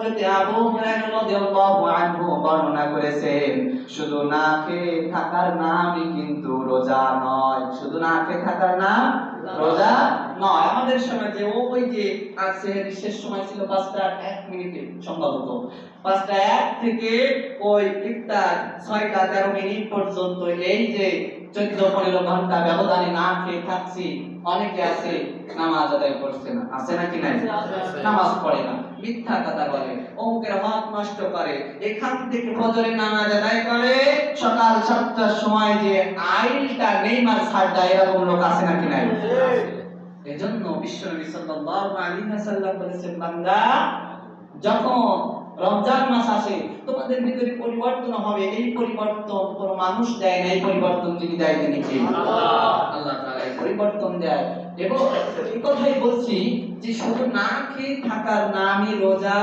হযরত আবু হুরায়রা রাদিয়াল্লাহু আনহু বর্ণনা করেছেন, শুধু না খেয়ে থাকার নামই কিন্তু রোজা নয়। শুধু না খেয়ে থাকার নাম রোজা নয়। আমাদের সমাজে ওই যে আছে শেষ সময় ছিল পাঁচটা এক মিনিটে সম্ভবত। পাঁচটা এক থেকে ওই ইফতার ছয়টা তেরো মিনিট পর্যন্ত এই যে চোদ্দ পনেরো ঘণ্টা ব্যবধানে না খেয়ে থাকছি। অনেকে আছে নামাজ আদায় করছে না। আছে নাকি নাই? নামাজ পড়ে না। মিথ্যা কথা বলে অমুকের হক নষ্ট করে এখান থেকে ফজরের নামাজ আদায় করে সকাল সাতটার সময় যে আইলটা নেইমার ছাড়টা এরকম লোক আছে নাকি নাই? এজন্য বিশ্বনবী সাল্লাল্লাহু আলাইহি ওয়াসাল্লাম বলেছেন বান্দা যখন রমজান মাস আসে তোমাদের ভিতরে পরিবর্তন হবে এই পরিবর্তন কোনো মানুষ দেয় না এই পরিবর্তন যিনি দেয় তিনি কে আল্লাহ তাআলা এই পরিবর্তন দেয় এবং এই কথাই বলছি যে শুধু না খেয়ে থাকার নামই রোজা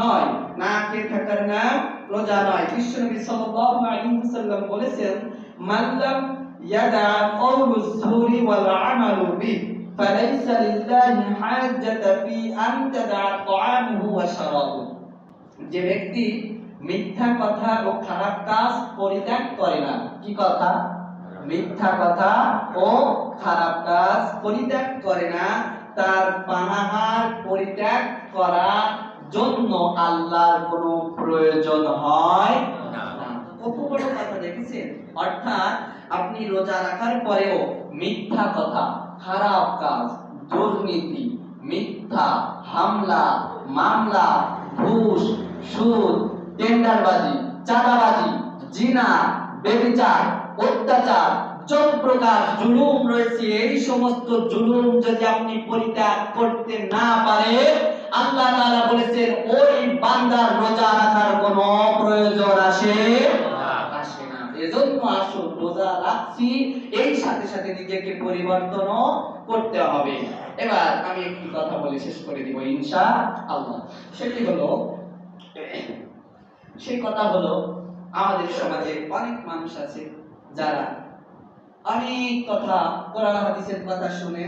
নয় না খেয়ে থাকার নাম রোজা নয় বিশ্বনবী সাল্লাল্লাহু আলাইহি ওয়াসাল্লাম বলেছেন মাল্লাম ইয়াদা কাউলুজ জুরি ওয়াল আমালু বিহি فليس لله حاجة في أن تدع طعامه وشرابه যে ব্যক্তি মিথ্যা কথা ও খারাপ কাজ পরিত্যাগ করে না। কি কথা? মিথ্যা কথা ও খারাপ কাজ পরিত্যাগ করে না। তার পানাহার পরিত্যাগ করার জন্য আল্লাহর কোনো প্রয়োজন হয় না। কত বড় কথা দেখেছেন? অর্থাৎ আপনি রোজা রাখার পরেও মিথ্যা কথা, খারাপ কাজ, দুর্নীতি, মিথ্যা, হামলা, মামলা, ঘুষ সুদ, টেন্ডারবাজি, চাঁদাবাজি, জিনা, বেবিচার, অত্যাচার, যত প্রকার জুলুম রয়েছে, এই সমস্ত জুলুম যদি আপনি পরিত্যাগ করতে না পারেন, আল্লাহ তাআলা বলেছেন, ওই বান্দার রোজা রাখার কোনো প্রয়োজন আসে আসে না। এজন্য আসুন, রোজা রাখছি, এই সাথে সাথে নিজেকে পরিবর্তনও করতে হবে। এবার আমি একটি কথা বলে শেষ করে দিব ইনশা আল্লাহ সেটি হলো সেই কথা হলো, আমাদের সমাজে অনেক মানুষ আছে যারা অনেক কথা কোরআন হাদিসের কথা শুনে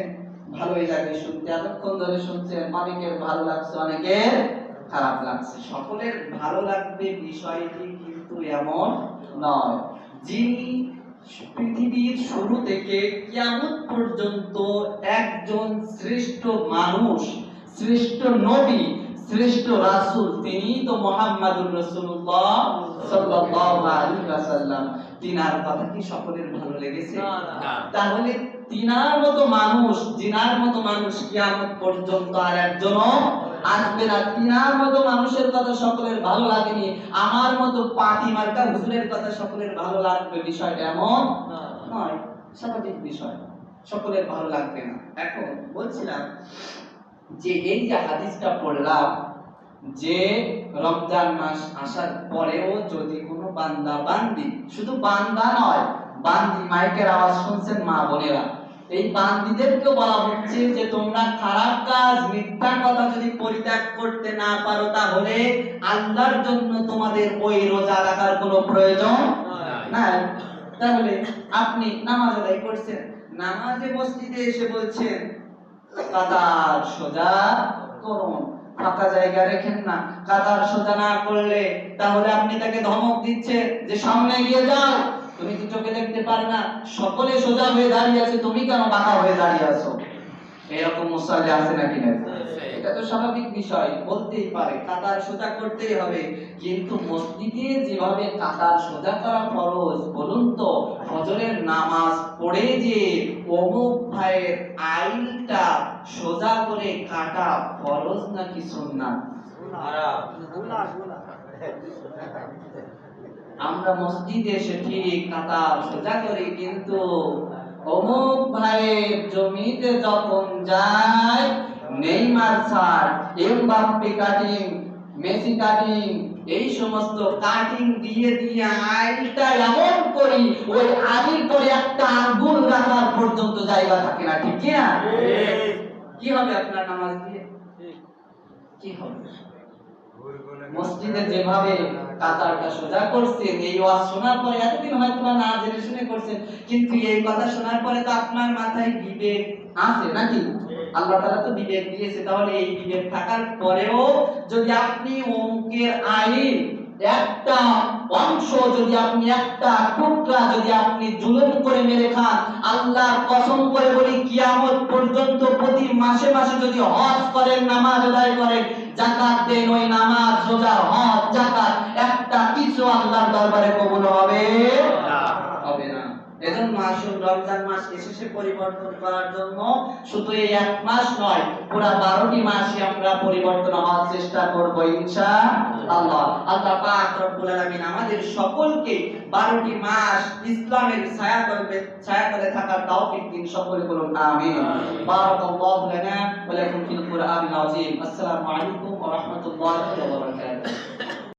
ভালোই লাগে শুনতে। এতক্ষণ ধরে শুনছেন অনেকের ভালো লাগছে, অনেকের খারাপ লাগছে। সকলের ভালো লাগবে বিষয়টি কিন্তু এমন নয়। যিনি পৃথিবীর শুরু থেকে কিয়ামত পর্যন্ত একজন শ্রেষ্ঠ মানুষ, শ্রেষ্ঠ নবী শ্রেষ্ঠ রাসূল তিনি তো মুহাম্মাদুর রাসূলুল্লাহ সাল্লাল্লাহু আলাইহি ওয়াসাল্লাম। তিনার কথা কি সকলের ভালো লেগেছে? তাহলে তিনার মতো মানুষ জিনার মতো মানুষ কিয়ামত পর্যন্ত আর একজনও আসবে না। তিনার মতো মানুষের কথা সকলের ভালো লাগেনি। আমার মতো পাতি মার্কা হুজুরের কথা সকলের ভালো লাগবে। বিষয়টা এমন নয় স্বাভাবিক বিষয়। সকলের ভালো লাগবে না। এখন বলছিলাম যে এই যে হাদিসটা পড়লাম যে রমজান মাস আসার পরেও যদি কোনো বান্দা বান্দি শুধু বান্দা নয় বান্দি মাইকের আওয়াজ শুনছেন মা বোনেরা। এই বান্দিদেরকে বলা হচ্ছে যে তোমরা খারাপ কাজ মিথ্যা কথা যদি পরিত্যাগ করতে না পারো তাহলে আল্লাহর জন্য তোমাদের ওই রোজা রাখার কোনো প্রয়োজন নাই। তাহলে আপনি নামাজ আদায় করছেন নামাজে মসজিদে এসে বলছেন কাতার সোজা করুন। ফাঁকা জায়গা রেখেন না। কাতার সোজা না করলে তাহলে আপনি তাকে ধমক দিচ্ছেন যে সামনে গিয়ে যাও। তুমি কি চোখে দেখতে পারে না। সকলে সোজা হয়ে দাঁড়িয়ে আছে। তুমি কেন বাঁকা হয়ে দাঁড়িয়ে আছো? এরকম মুসাল্লি আছে নাকি না এটা তো স্বাভাবিক বিষয়, বলতেই পারে কাতার সোজা করতেই হবে। কিন্তু মসজিদে যেভাবে কাতার সোজা করা ফরজ, বলুন তো, ফজরের নামাজ পড়ে যে অমুক ভাইয়ের আইলটা সোজা করে কাটা ফরজ নাকি সুন্নাত? আমরা মসজিদে এসে ঠিক কাতার সোজা করি, কিন্তু অমুক ভাইয়ের জমিতে যখন যায় নেইমার সার এমবাপ্পে কাটিং মেসি কাটিং এই সমস্ত কাটিং দিয়ে দিয়ে আইলটা এমন করি ওই আইল পরে একটা আঙ্গুল রাখার পর্যন্ত জায়গা থাকে না ঠিক কি না কি হবে আপনার নামাজ দিয়ে? কি হবে? মসজিদে যেভাবে কাতারটা সোজা করছেন, এই ওয়াজ শোনার পরে এতদিন হয়তো না জেনে শুনে করছেন, কিন্তু এই কথা শোনার পরে তো আপনার মাথায় বিবেক আছে নাকি? আল্লাহ তাআলা তো বিবেক দিয়েছে, তাহলে এই বিবেক থাকার পরেও যদি আপনি অঙ্কের আইন, একটা অংশ যদি আপনি, একটা টুকরা যদি আপনি জুলুম করে মেরে খান আল্লাহ কসম করে বলি, কিয়ামত পর্যন্ত প্রতি মাসে মাসে যদি হজ করেন, নামাজ আদায় করেন জাকাত দেন ওই নামাজ রোজা হজ জাকাত। একটা কিছু আল্লাহর দরবারে কবুল হবে? হবে না। এজন্য আসুন রমজান মাস এসেছে পরিবর্তন করার জন্য শুধু এই এক মাস নয় পুরা বারোটি মাসই আমরা পরিবর্তন হওয়ার চেষ্টা করব ইনশা আল্লাহ। আল্লাহ পাক রব্বুল আলামিন আমাদের সকলকে বারোটি মাস ইসলামের ছায়াতলে ছায়াতলে থাকার তৌফিক দিন সকলে বলুন আমিন। বারাকাল্লাহু লানা ওয়া লাকুম ফিল কুরআনিল আযীম। আসসালামু আলাইকুম ওয়া রাহমাতুল্লাহি ওয়া বারাকাতুহু।